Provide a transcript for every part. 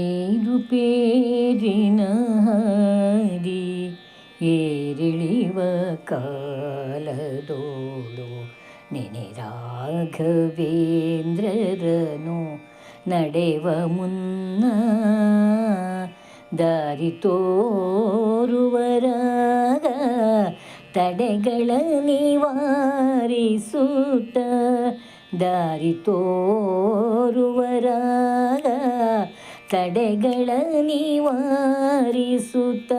ಏರು ಪೇರಿನ ಹರಿ ಏರಿಳಿವ ಕಾಲದೋಳು ನೆನೆ ರಾಘವೇಂದ್ರರನು ನಡೆವ ಮುನ್ನ ದಾರಿ ತೋರುವರಾಗ ತಡೆಗಳ ನಿವಾರಿಸುತ್ತ ದಾರಿ ತೋರುವರಾಗ ತಡೆಗಳ ನಿವಾರಿಸುತ್ತ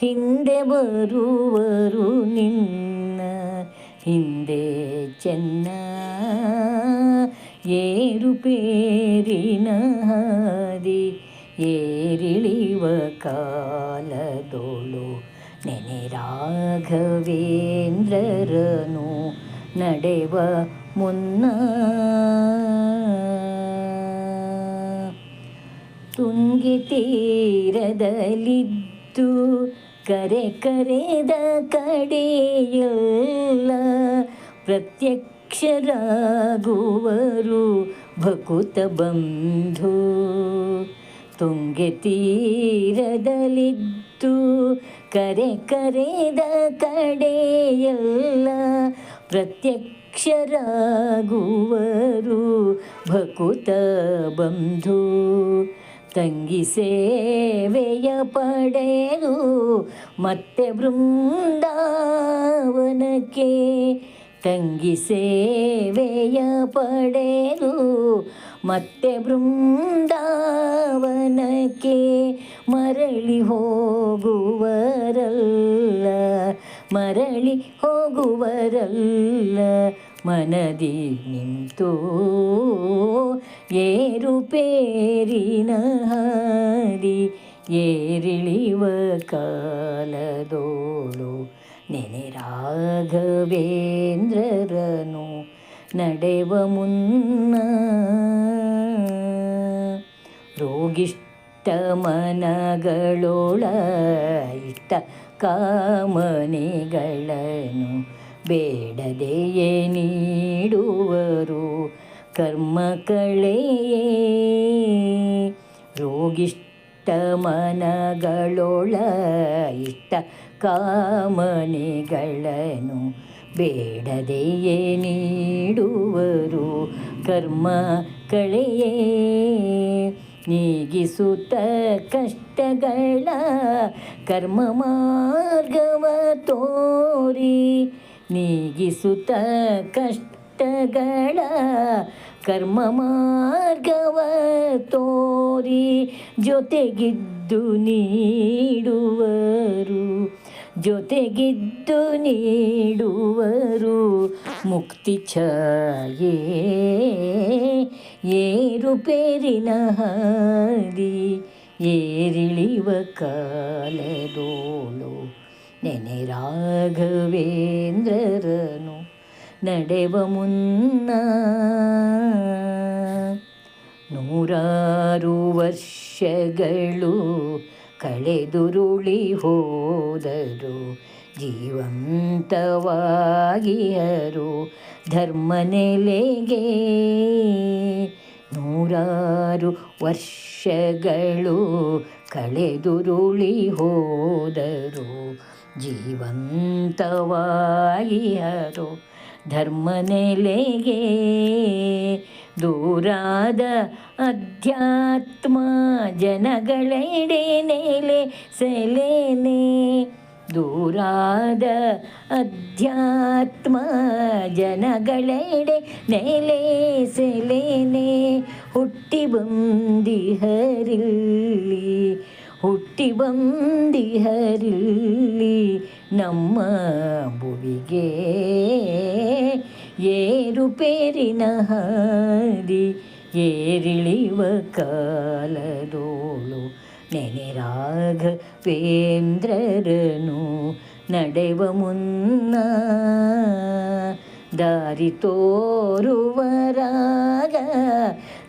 ಹಿಂದೆ ಬರುವರು ನಿನ್ನ ಹಿಂದೆ ಚೆನ್ನ ಏರು ಪೇರಿನ ಹಾದಿ ಏರಿಳಿವ ಕಾಲದೋಳು ನೆನೆ ರಾಘವೇಂದ್ರರನು ನಡೆವ ಮುನ್ನ ತುಂಗಿ ತೀರದಲ್ಲಿದ್ದು ಕರೆ ಕರೆದ ಕಡೆಯಲ್ಲ ಪ್ರತ್ಯಕ್ಷರಾಗುವರು ಭಕುತ ಬಂಧು. ತುಂಗೆ ತೀರದಲ್ಲಿದ್ದು ಕರೆ ಕರೆದ ಕಡೆಯಲ್ಲ ಪ್ರತ್ಯಕ್ಷರಾಗುವರು ಭಕುತ ಬಂಧು. ತಂಗಿ ಸೇವೆಯ ಪಡೆದು ಮತ್ತೆ ಬೃಂದಾವನಕ್ಕೆ ತಂಗಿ ಸೇವೆಯ ಪಡೆದು ಮತ್ತೆ ಬೃಂದಾವನಕ್ಕೆ ಮರಳಿ ಹೋಗುವರಲ್ಲ ಮರಳಿ ಹೋಗುವರಲ್ಲ ಮನದಿ ನಿಂತು ಏರು ಪೇರಿನ ಹಾದಿ, ಏರಿಳಿವ ಕಾಲದೋಳು. ನೆನೆ ರಾಘವೇಂದ್ರರನು ನಡೆವ ಮುನ್ನ ರೋಗಿಷ್ಟ ಮನಗಳೊಳ ಇಷ್ಟ ಕಾಮನೆಗಳನ್ನು ಬೇಡದೆಯೇ ನೀಡುವರು. ಕರ್ಮ ಕಳೆಯೇ ರೋಗಿಷ್ಟ ಮನಗಳೊಳ ಇಷ್ಟ ಕಾಮನೆಗಳನ್ನು ಬೇಡದೆಯೇ ನೀಡುವರು ಕರ್ಮ ಕಳೆಯೇ ನೀಗಿಸುತ್ತ ಕಷ್ಟಗಳ ಕರ್ಮ ಮಾರ್ಗವ ತೋರಿ ನೀಗಿಸುತ್ತ ಕಷ್ಟಗಳ ಕರ್ಮ ಮಾರ್ಗವ ತೋರಿ ಜೊತೆಗಿದ್ದು ನೀಡುವರು ಜೊತೆಗಿದ್ದು ನೀಡುವರು ಮುಕ್ತಿ ಛಾಯೆ, ಏರು ಪೇರಿನ ಹಾದಿ, ಏರಿಳಿವ ಕಾಲದೋಳು. ನೆನೆ ರಾಘವೇಂದ್ರರನು ನಡೆವ ಮುನ್ನ ನೂರಾರು ವರ್ಷಗಳು ಕಳೆದುರುಳಿ ಹೋದರು. ಜೀವಂತವಾಗಿಯರು ಧರ್ಮ ನೆಲೆಗೆ ನೂರಾರು ವರ್ಷಗಳು ಕಳೆದುರುಳಿ ಹೋದರು. ಜೀವಂತವಾಗಿಯರು ಧರ್ಮ ನೆಲೆಗೆ ದೂರಾದ ಅಧ್ಯಾತ್ಮ ಜನಗಳೆಡೆ ನೆಲೆ ಸೆಲೆನೆ ದೂರಾದ ಅಧ್ಯಾತ್ಮ ಜನಗಳೆಡೆ ನೆಲೆ ಸೆಲೆನೆ ಹುಟ್ಟಿ ಬಂದಿಹರಿಲ್ಲಿ ನಮ್ಮ ಭುವಿಗೆ ಏರು ಪೇರಿನ ಏರಿಳಿವ ಕಾಲದೋಳು. ನೆನೆ ರಾಘವೇಂದ್ರರನು ನಡೆವ ಮುನ್ನ ದಾರಿ ತೋರುವರಾಗ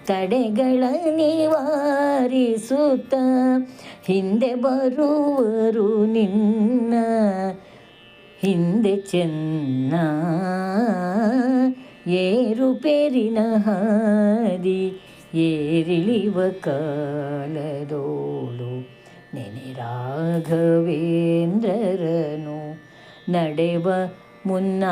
ತಡೆಗಳ ನಿವಾರಿಸುತ್ತ ಹಿಂದೆ ಬರುವರು ನಿನ್ನ ಹಿಂದೆ ಚೆನ್ನ ಏರು ಪೇರಿನ ಹಾದಿ ಏರಿಳಿವ ಕಾಲದೋಳು ನೆನೆ ರಾಘವೇಂದ್ರರನು ನಡೆವ ಮುನ್ನ